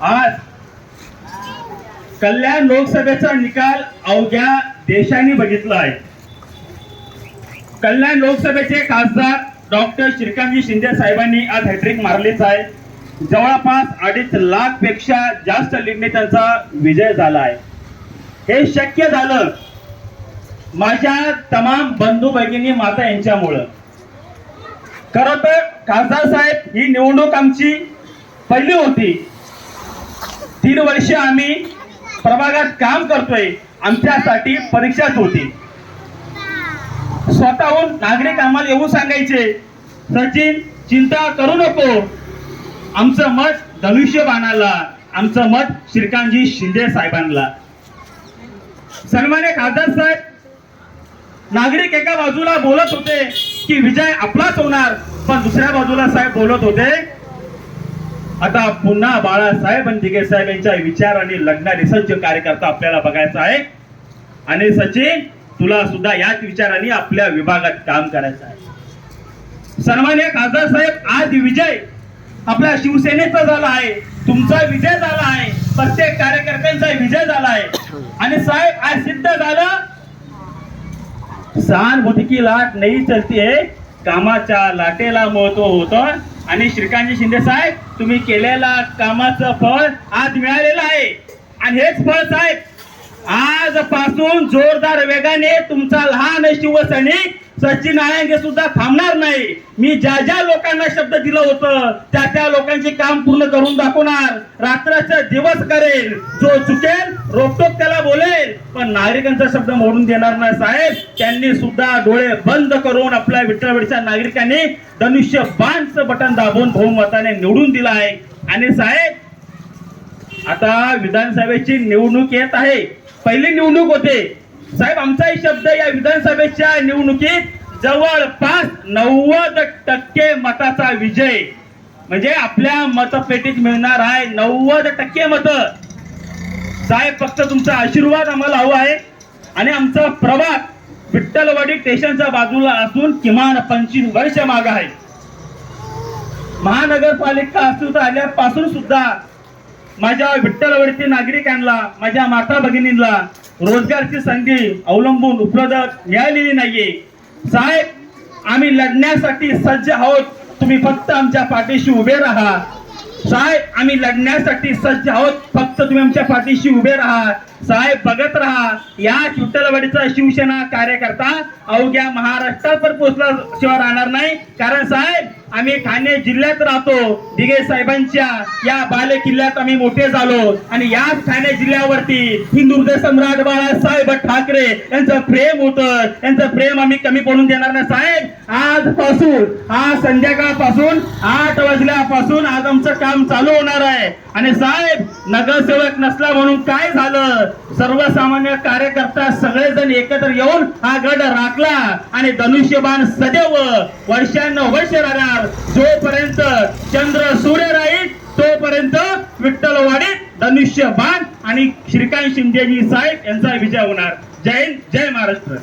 आज कल्याण लोकसभेचा निकाल अवघ्या देशाने बघितला आहे. कल्याण लोकसभेचे खासदार डॉक्टर श्रीकांतजी शिंदे साहेबांनी आज हॅट्रिक मारलीच आहे. जवळपास अडीच लाखपेक्षा जास्त लीडने त्यांचा विजय झाला आहे. हे शक्य झालं माझ्या तमाम बंधू भगिनी माता यांच्यामुळं. खरं तर खासदार साहेब ही निवडणूक आमची पहिली होती. तीन वर्ष आम्ही प्रभागात काम करतोय. आमच्यासाठी परीक्षाच होती. स्वतःहून नागरिक आम्हाला येऊ सांगायचे. सचिन चिंता करू नको. आमचं मत धनुष्यबाणाला आमचं मत श्रीकांतजी शिंदे साहेबांना सन्मान्य खासदार साहेब नागरिक एका बाजूला बोलत होते की विजय आपलाच होणार पण दुसऱ्या बाजूला साहेब बोलत होते आता पुन्हा बाळासाहेब आणि दिगे साहेब यांच्या विचाराने लग्नाने सज्ज कार्यकर्ता आपल्याला बघायचा आहे. आणि सचिन तुला सुद्धा याच विचाराने आपल्या विभागात काम करायचं आहे. सन्मान्य खासदार साहेब आज विजय आपल्या शिवसेनेचा झाला आहे. तुमचा विजय झाला आहे. प्रत्येक कार्यकर्त्यांचा विजय झाला आहे. आणि साहेब आज सिद्ध झालं. सहानुभूती की लाट नाही चलती आहे कामाच्या लाटेला महत्त्व होतं. आणि श्रीकांतजी शिंदे साहेब तुम्ही केलेल्या कामाचं फळ आज मिळालेलं आहे. आणि हेच फळ साहेब आजपासून जोरदार वेगाने तुमचा लहान शिवसैनिक सचिन हे सुद्धा थांबणार नाही. मी ज्या ज्या लोकांना शब्द दिलं होतं त्या त्या लोकांचे काम पूर्ण करून दाखवणार. रात्राचा दिवस करेल. जो चुकेल नागरिकांचा शब्द मोडून देणार नाही साहेब. त्यांनी सुद्धा डोळे बंद करून आपल्या विठ्ठलवाडीच्या नागरिकांनी धनुष्य बाणचं बटन दाबून बहुमताने निवडून दिला आहे. आणि साहेब आता विधानसभेची निवडणूक येत आहे. पहिली निवडणूक होते. साहेब आमचाही शब्द या विधानसभेच्या निवडणुकीत जवळपास नव्वद टक्के मताचा विजय. म्हणजे आपल्या मतपेटीत मिळणार आहे नव्वद टक्के मतं. साहेब फक्त तुमचा आशीर्वाद आम्हाला हवा आहे. आणि आमचा प्रवास विठ्ठलवाडी स्टेशनच्या बाजूला असून किमान पंचवीस वर्ष माग आहे. महानगरपालिका अस्तित्वात आल्यापासून सुद्धा माझ्या विठ्ठलवाडीतील नागरिकांना माझ्या माता भगिनींना रोजगारची संधी अवलंबून उपलब्ध मिळालेली नाहीये. साहेब आम्ही लढण्यासाठी सज्ज आहोत. तुम्ही फक्त आमच्या पाठीशी उभे राहा. साहेब आम्ही लढण्यासाठी सज्ज आहोत. फक्त तुम्ही आमच्या पाठीशी उभे राहा. साहेब बघत राहा या विठ्ठलवाडीचा शिवसेना कार्यकर्ता अवघ्या महाराष्ट्रात पण पोहोचला शिवाय राहणार नाही. कारण साहेब आम्ही ठाणे जिल्ह्यात राहतो. दिगे साहेबांच्या या बाले किल्ल्यात आम्ही मोठे झालो. आणि याच ठाणे जिल्ह्यावरती हिंदुहृदय सम्राट बाळासाहेब ठाकरे यांचं प्रेम होतं. यांचं प्रेम आम्ही कमी पडून देणार नाही. साहेब आजपासून आज संध्याकाळपासून आठ वाजल्यापासून आज आमचं काम चालू होणार आहे. आणि साहेब नगरसेवक नसला म्हणून काय झालं? सर्वसामान्य कार्यकर्ता सगळेजण एकत्र येऊन हा गड राखला आणि धनुष्यबाण सदैव वर्षानुवर्ष राहणार. जोपर्यंत चंद्र सूर्य राहील तोपर्यंत विठ्ठलवाडीत धनुष्यबाण आणि श्रीकांत शिंदेजी साहेब यांचा विजय होणार. जय हिंद जय महाराष्ट्र.